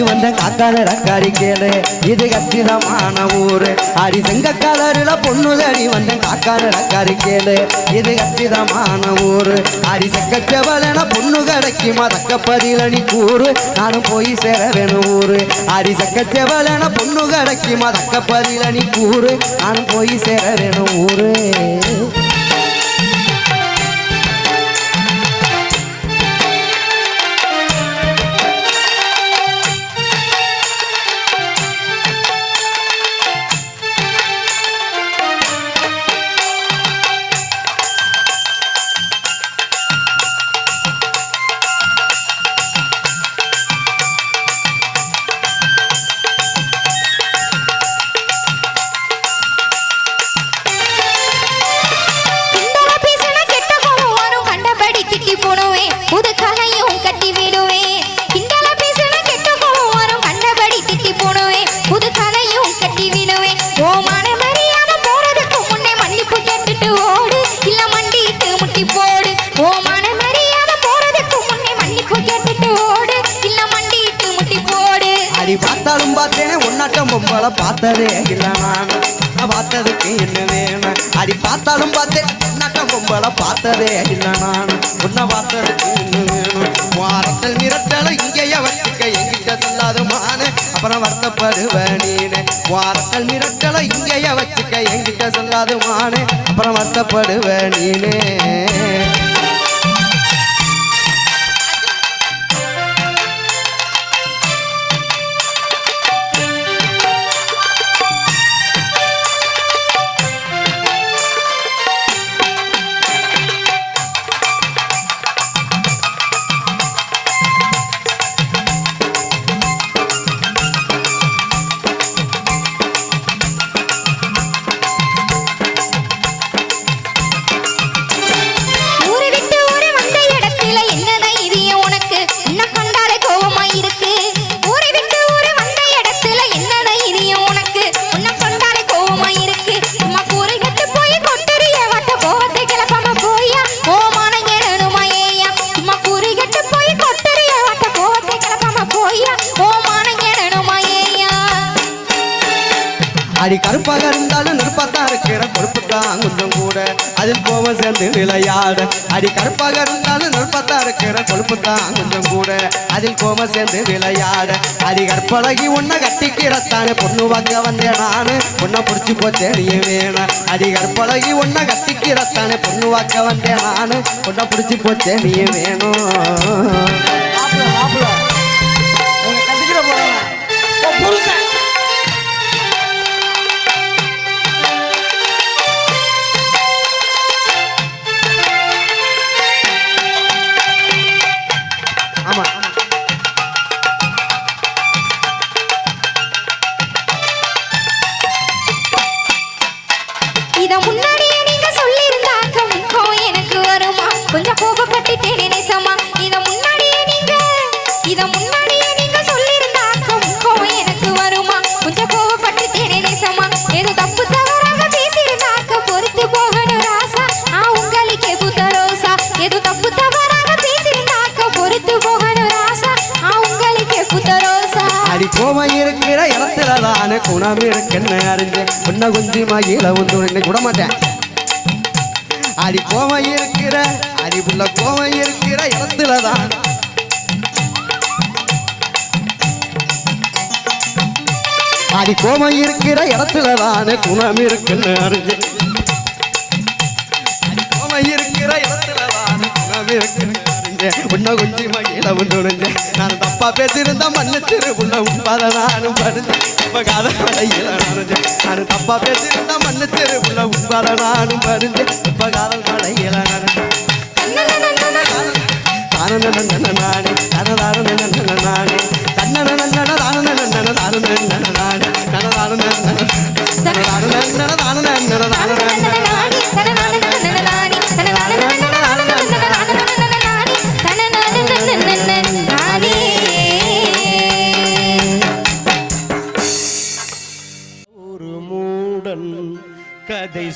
வந்த காக்கால ரக்காரி கேளு. இது கச்சிதமான ஊரு. அடி செங்க கலருல வந்த காக்கால ரக்காரி கேளு. இது கச்சிதமான ஊரு. அடி பொண்ணு கடைக்கு மதக்க பதிலணி கூறு. நானும் போய் சேர வேணும் ஊரு. அடி பொண்ணு கடைக்கு மதக்க பதிலணி கூறு. நானும் போய் சேர வேணும் ஊரு. அவளை பார்த்ததே இல்ல நான். பார்த்ததுக்கு என்ன வேணும் அடி பார்த்தாலும் பார்த்தேன் உன்னாட்டம் பொம்பளை பார்த்ததே இல்ல நான். உன்னை பார்த்ததுக்கு என்ன வேணும் வாரத்தல் மிரட்டல இங்கேயே வச்சுக்க எங்கிட்ட சொல்லாத மானு அப்புறம் வருத்தப்படுவ நீனு. வாரத்தல் மிரட்டல இங்கேயே வச்சுக்க எங்கிட்ட சொல்லாத மானு அப்புறம் வருத்தப்படுவ நீனே. அடி கருப்பாக இருந்தாலும் நெருப்பாத்தான் இருக்கிற பொறுப்பு தான் கொஞ்சம் கூட. அதில் கோபம் சேர்ந்து விளையாட அடி கருப்பாக இருந்தாலும் நெருப்பாத்தான் இருக்கிற பொறுப்பு தான் கொஞ்சம் கூட. அதில் கோபம் சேர்ந்து விளையாட அடி கற்பழகி உன்னை கட்டிக்கிறத்தானே. பொண்ணு வாங்க வந்தேன் நானு. உன்னை பிடிச்சி போச்சே நீ வேணாம் அடி கற்பழகி உன்னை கட்டிக்கிறத்தானே. பொண்ணு வாக்க வந்தேன் நானு. உன்னை பிடிச்சி போச்சே நீ வேணும் மாப்பிள்ள மாப்பிள்ள. இத முன்னாடியே உன்னை குஞ்சி மகில வந்து இன்னைக்கு விட மாட்டேன். அடி கோமம் இருக்கிற அடி புள்ள கோமம் இருக்கிற இடத்துல தான். அடி கோமம் இருக்கிற இடத்துல தானே குணம் இருக்குன்னு அறிஞ்சு. இருக்கிற இடத்துல தானே குணம் இருக்குன்னு அறிஞ்சேன். உன்னை குஞ்சி மகிழ வந்து நான் பேசியிருந்தா மன்னிச்சிரு உள்ள உண்பாத நானும் கதை மலையில நனைஞ்சேன் நான் தப்பா பேசியிருந்தா மன்னிச்சிரு உள்ள உண்பாத நானும் படுஞ்சேன் இப்ப காதல் மலையில நனைஞ்சேன்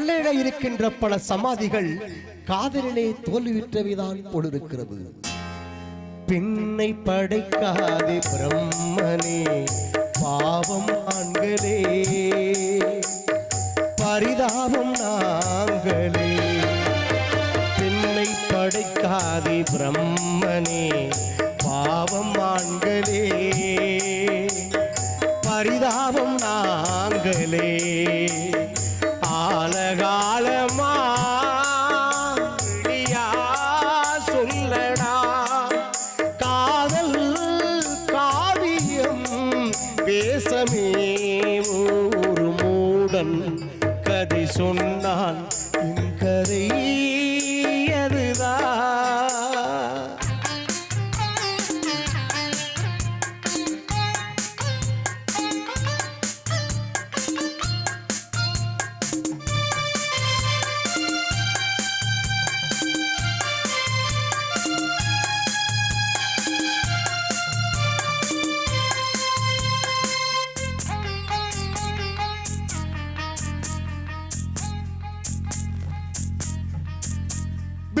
கல்லெட இருக்கின்ற பல சமாதிகள் காதலிலே தோல்வியுற்றவைதான் போலிருக்கிறது. பெண்ணை படைக்காதே பிரம்மனே பாவம் ஆண்களே. பேசமே ஒரு மூடன் கதை சொன்னான்.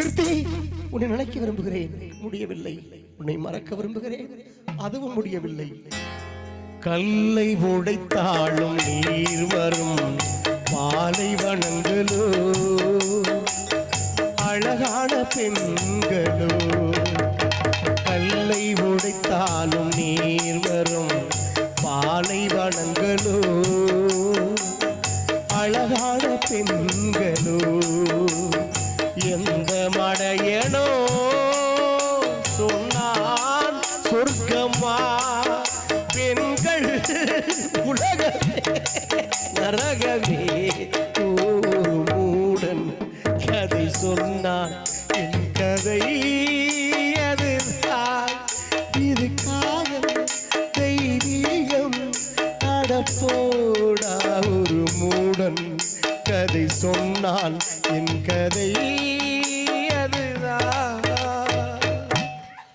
பிரித்தி உன்னை நினைக்க விரும்புகிறேன். முடியவில்லை. உன்னை மறக்க விரும்புகிறேன். அதுவும் முடியவில்லை. கல்லை உடைத்தாலும் நீர் வரும் பாலை வணங்கலோ. அழகான பெண்களோ எந்த மடையனோ சொன்னான் சொர்க்கமா பெண்கள் உலக நரகமே.